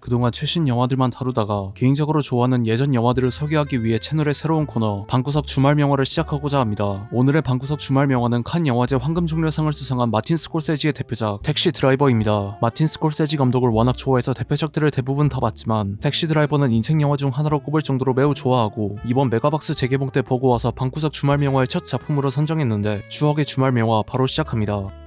그동안 최신 영화들만 다루다가 개인적으로 좋아하는 예전 영화들을 소개하기 위해 채널의 새로운 코너 방구석 주말 명화를 시작하고자 합니다. 오늘의 방구석 주말 명화는 칸 영화제 황금종려상을 수상한 마틴 스콜세지의 대표작 택시 드라이버입니다. 마틴 스콜세지 감독을 워낙 좋아해서 대표작들을 대부분 다 봤지만 택시 드라이버는 인생 영화 중 하나로 꼽을 정도로 매우 좋아하고 이번 메가박스 재개봉 때 보고 와서 방구석 주말 명화의 첫 작품으로 선정했는데 추억의 주말 명화 바로 시작합니다.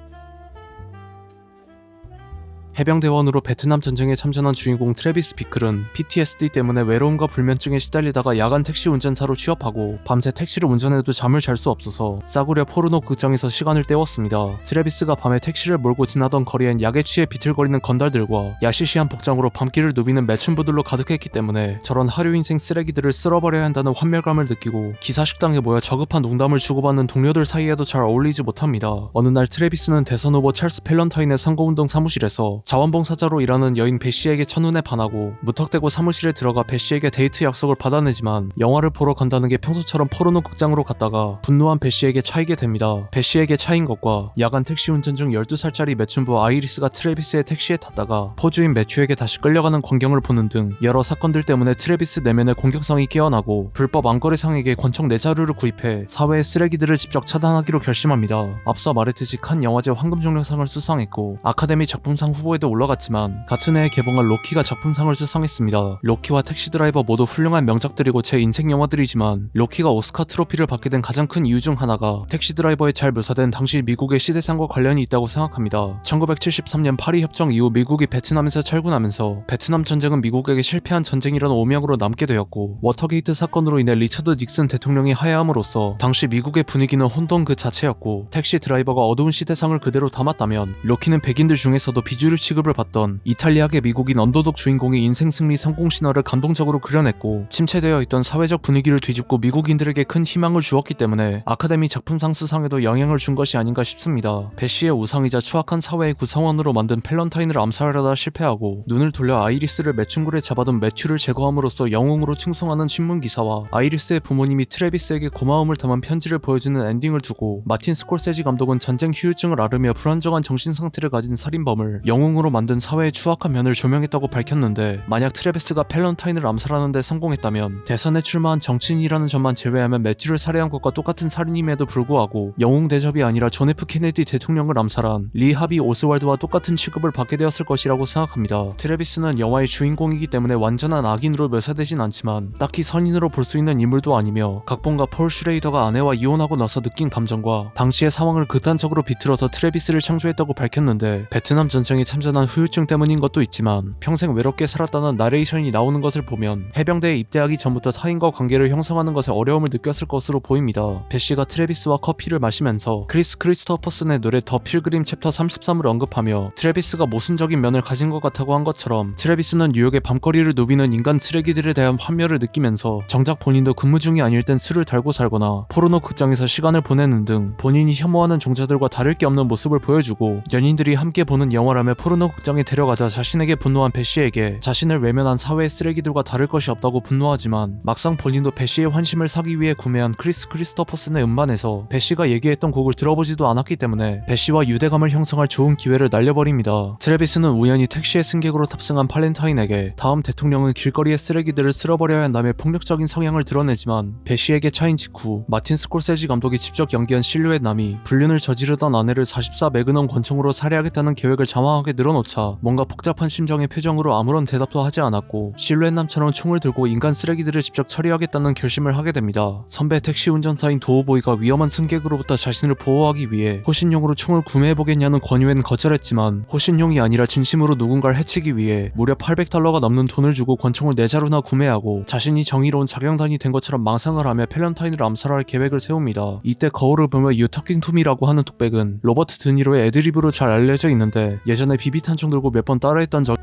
해병대원으로 베트남 전쟁에 참전한 주인공 트래비스 비클은 PTSD 때문에 외로움과 불면증에 시달리다가 야간 택시 운전사로 취업하고 밤새 택시를 운전해도 잠을 잘 수 없어서 싸구려 포르노 극장에서 시간을 때웠습니다. 트래비스가 밤에 택시를 몰고 지나던 거리엔 약에 취해 비틀거리는 건달들과 야시시한 복장으로 밤길을 누비는 매춘부들로 가득했기 때문에 저런 하류 인생 쓰레기들을 쓸어버려야 한다는 환멸감을 느끼고 기사 식당에 모여 저급한 농담을 주고받는 동료들 사이에도 잘 어울리지 못합니다. 어느 날 트래비스는 대선 후보 찰스 펠런타인의 선거운동 사무실에서 자원봉사자로 일하는 여인 배 씨에게 첫눈에 반하고 무턱대고 사무실에 들어가 배 씨에게 데이트 약속을 받아내지만 영화를 보러 간다는 게 평소처럼 포르노 극장으로 갔다가 분노한 배 씨에게 차이게 됩니다. 배 씨에게 차인 것과 야간 택시 운전 중 12살짜리 매춘부 아이리스가 트래비스의 택시에 탔다가 포주인 매튜에게 다시 끌려가는 광경을 보는 등 여러 사건들 때문에 트래비스 내면의 공격성이 깨어나고 불법 안거래상에게 권총 4자루를 구입해 사회의 쓰레기들을 직접 차단하기로 결심합니다. 앞서 말했듯이 칸 영화제 황금종려상을 수상했고 아카데미 작품상 후보 에도 올라갔지만 같은 해에 개봉한 로키가 작품상을 수상했습니다. 로키와 택시 드라이버 모두 훌륭한 명작들이고 제 인생 영화들이지만 로키가 오스카 트로피를 받게 된 가장 큰 이유 중 하나가 택시 드라이버에 잘 묘사된 당시 미국의 시대상과 관련이 있다고 생각합니다. 1973년 파리 협정 이후 미국이 베트남에서 철군하면서 베트남 전쟁은 미국에게 실패한 전쟁이라는 오명으로 남게 되었고 워터게이트 사건으로 인해 리처드 닉슨 대통령이 하야함으로써 당시 미국의 분위기는 혼돈 그 자체였고 택시 드라이버가 어두운 시대상을 그대로 담았다면 로키는 백인들 중에서도 비주류 취급을 받던 이탈리아계 미국인 언더독 주인공의 인생 승리 성공 신화를 감동적으로 그려냈고 침체되어 있던 사회적 분위기를 뒤집고 미국인들에게 큰 희망을 주었기 때문에 아카데미 작품상 수상에도 영향을 준 것이 아닌가 싶습니다. 배시의 우상이자 추악한 사회의 구성원으로 만든 펠런타인을 암살하려다 실패하고 눈을 돌려 아이리스를 매춘굴에 잡아둔 매튜를 제거함으로써 영웅으로 칭송하는 신문 기사와 아이리스의 부모님이 트래비스에게 고마움을 담은 편지를 보여주는 엔딩을 두고 마틴 스콜세지 감독은 전쟁 휴유증을 앓으며 불안정한 정신 상태를 가진 살인범을 영웅 으로 만든 사회의 추악한 면을 조명했다고 밝혔는데 만약 트래비스가 펠런타인을 암살하는 데 성공했다면 대선에 출마한 정치인이라는 점만 제외하면 매튜를 살해한 것과 똑같은 살인임에도 불구하고 영웅 대접이 아니라 존 F 케네디 대통령을 암살한 리 하비 오스왈드와 똑같은 취급을 받게 되었을 것이라고 생각합니다. 트래비스는 영화의 주인공이기 때문에 완전한 악인으로 묘사되진 않지만 딱히 선인으로 볼 수 있는 인물도 아니며 각본가 폴 슈레이더가 아내와 이혼하고 나서 느낀 감정과 당시의 상황을 극단적으로 비틀어서 트래비스를 창조했다고 밝혔는데 베트남 전쟁에 참 전한 후유증 때문인 것도 있지만 평생 외롭게 살았다는 나레이션이 나오는 것을 보면 해병대에 입대하기 전부터 타인과 관계를 형성하는 것에 어려움을 느꼈을 것으로 보입니다. 배시가 트래비스와 커피를 마시면서 크리스 크리스토퍼슨의 노래 더 필그림 챕터 33을 언급하며 트래비스가 모순적인 면을 가진 것 같다고 한 것처럼 트래비스는 뉴욕의 밤거리를 누비는 인간 쓰레기들에 대한 환멸을 느끼면서 정작 본인도 근무 중이 아닐 땐 술을 달고 살거나 포르노 극장에서 시간을 보내는 등 본인이 혐오하는 종자들과 다를 게 없는 모습을 보여주고 연인들이 함께 보는 영화라며 포르 노 극장에 데려가자 자신에게 분노한 배시에게 자신을 외면한 사회의 쓰레기들과 다를 것이 없다고 분노하지만 막상 본인도 배시의 환심을 사기 위해 구매한 크리스 크리스토퍼슨의 음반에서 배시가 얘기했던 곡을 들어보지도 않았기 때문에 배시와 유대감을 형성할 좋은 기회를 날려버립니다. 트래비스는 우연히 택시의 승객으로 탑승한 팔렌타인에게 다음 대통령은 길거리의 쓰레기들을 쓸어버려야 한다며 폭력적인 성향을 드러내지만 배시에게 차인 직후 마틴 스콜세지 감독이 직접 연기한 실루엣 남이 불륜을 저지르던 아내를 44 매그넘 권총으로 살해하겠다는 계획을 장황하게 늘 어놓자 뭔가 복잡한 심정의 표정으로 아무런 대답도 하지 않았고 실루엣 남처럼 총을 들고 인간 쓰레기들을 직접 처리하겠다는 결심을 하게 됩니다. 선배 택시 운전사인 도우보이가 위험한 승객으로부터 자신을 보호하기 위해 호신용으로 총을 구매해보겠냐는 권유엔 거절했지만 호신용이 아니라 진심으로 누군가를 해치기 위해 무려 800달러가 넘는 돈을 주고 권총을 4자루나 구매하고 자신이 정의로운 자경단이 된 것처럼 망상을 하며 펠런타인을 암살할 계획을 세웁니다. 이때 거울을 보며 To Me라고 하는 독백은 로버트 드니로의 애드리브로 잘 알려져 있는데 예전에 비 비탄총 들고 몇 번 따라했던 적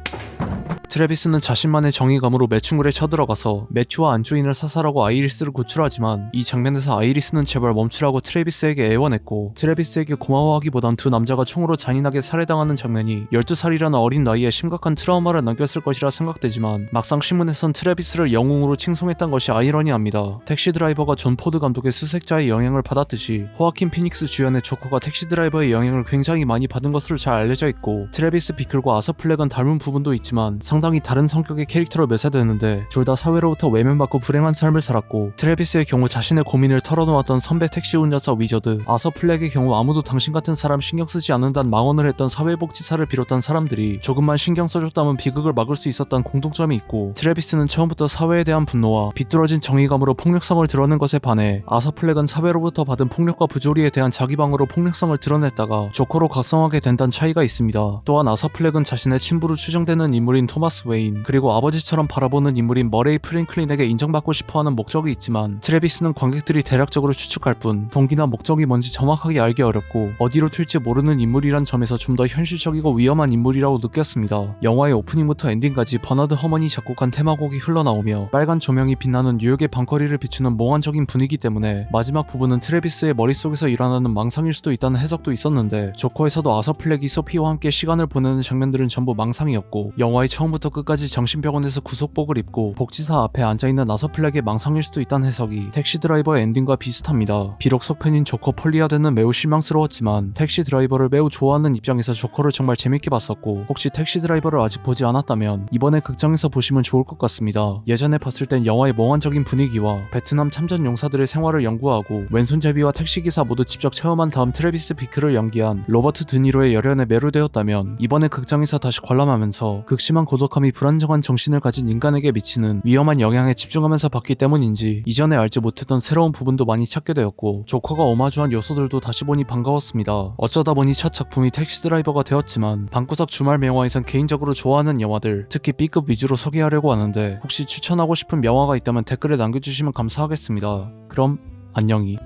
트래비스는 자신만의 정의감으로 매춘굴에 쳐들어가서 매튜와 안주인을 사살하고 아이리스를 구출하지만 이 장면에서 아이리스는 제발 멈추라고 트래비스에게 애원했고 트래비스에게 고마워하기보단 두 남자가 총으로 잔인하게 살해당하는 장면이 12살이라는 어린 나이에 심각한 트라우마를 남겼을 것이라 생각되지만 막상 신문에선 트래비스를 영웅으로 칭송했던 것이 아이러니합니다. 택시 드라이버가 존 포드 감독의 수색자의 영향을 받았듯이 호아킨 피닉스 주연의 조커가 택시 드라이버의 영향을 굉장히 많이 받은 것으로 잘 알려져 있고 트래비스 비클과 아서 플렉은 닮은 부분도 있지만 상 당히 다른 성격의 캐릭터로 묘사되는데 둘 다 사회로부터 외면받고 불행한 삶을 살았고 트래비스의 경우 자신의 고민을 털어놓았던 선배 택시 운전사 위저드 아서 플렉의 경우 아무도 당신 같은 사람 신경 쓰지 않는다는 망언을 했던 사회복지사를 비롯한 사람들이 조금만 신경 써줬다면 비극을 막을 수 있었던 공통점이 있고 트래비스는 처음부터 사회에 대한 분노와 비뚤어진 정의감으로 폭력성을 드러낸 것에 반해 아서 플렉은 사회로부터 받은 폭력과 부조리에 대한 자기방어로 폭력성을 드러냈다가 조커로 각성하게 된다는 차이가 있습니다. 또한 아서 플렉은 자신의 친부로 추정되는 인물인 토마스 웨인 그리고 아버지처럼 바라보는 인물인 머레이 프랭클린에게 인정받고 싶어하는 목적이 있지만 트래비스는 관객들이 대략적으로 추측할 뿐 동기나 목적이 뭔지 정확하게 알기 어렵고 어디로 튈지 모르는 인물이란 점에서 좀 더 현실적이고 위험한 인물이라고 느꼈습니다. 영화의 오프닝부터 엔딩까지 버나드 허먼이 작곡한 테마곡이 흘러나오며 빨간 조명이 빛나는 뉴욕의 방거리를 비추는 몽환적인 분위기 때문에 마지막 부분은 트래비스의 머릿속에서 일어나는 망상일 수도 있다는 해석도 있었는데 조커에서도 아서 플렉이 소피와 함께 시간을 보내는 장면들은 전부 망상이었고 영화의 처음부터 끝까지 정신병원에서 구속복을 입고 복지사 앞에 앉아있는 아서 플렉의 망상일 수도 있다는 해석이 택시 드라이버의 엔딩과 비슷합니다. 비록 속편인 조커 폴리아드는 매우 실망스러웠지만 택시 드라이버를 매우 좋아하는 입장에서 조커를 정말 재밌게 봤었고 혹시 택시 드라이버를 아직 보지 않았다면 이번에 극장에서 보시면 좋을 것 같습니다. 예전에 봤을 땐 영화의 몽환적인 분위기와 베트남 참전 용사들의 생활을 연구하고 왼손잡이와 택시기사 모두 직접 체험한 다음 트래비스 비크를 연기한 로버트 드니로의 열연에 매료되었다면 이번에 극장에서 다시 관람하면서 극심한 고독 함이 불안정한 정신을 가진 인간에게 미치는 위험한 영향에 집중하면서 봤기 때문인지 이전에 알지 못했던 새로운 부분도 많이 찾게 되었고 조커가 오마주한 요소들도 다시 보니 반가웠습니다. 어쩌다 보니 첫 작품이 택시 드라이버가 되었지만 방구석 주말 명화에선 개인적으로 좋아하는 영화들 특히 B급 위주로 소개하려고 하는데 혹시 추천하고 싶은 명화가 있다면 댓글에 남겨주시면 감사하겠습니다. 그럼 안녕히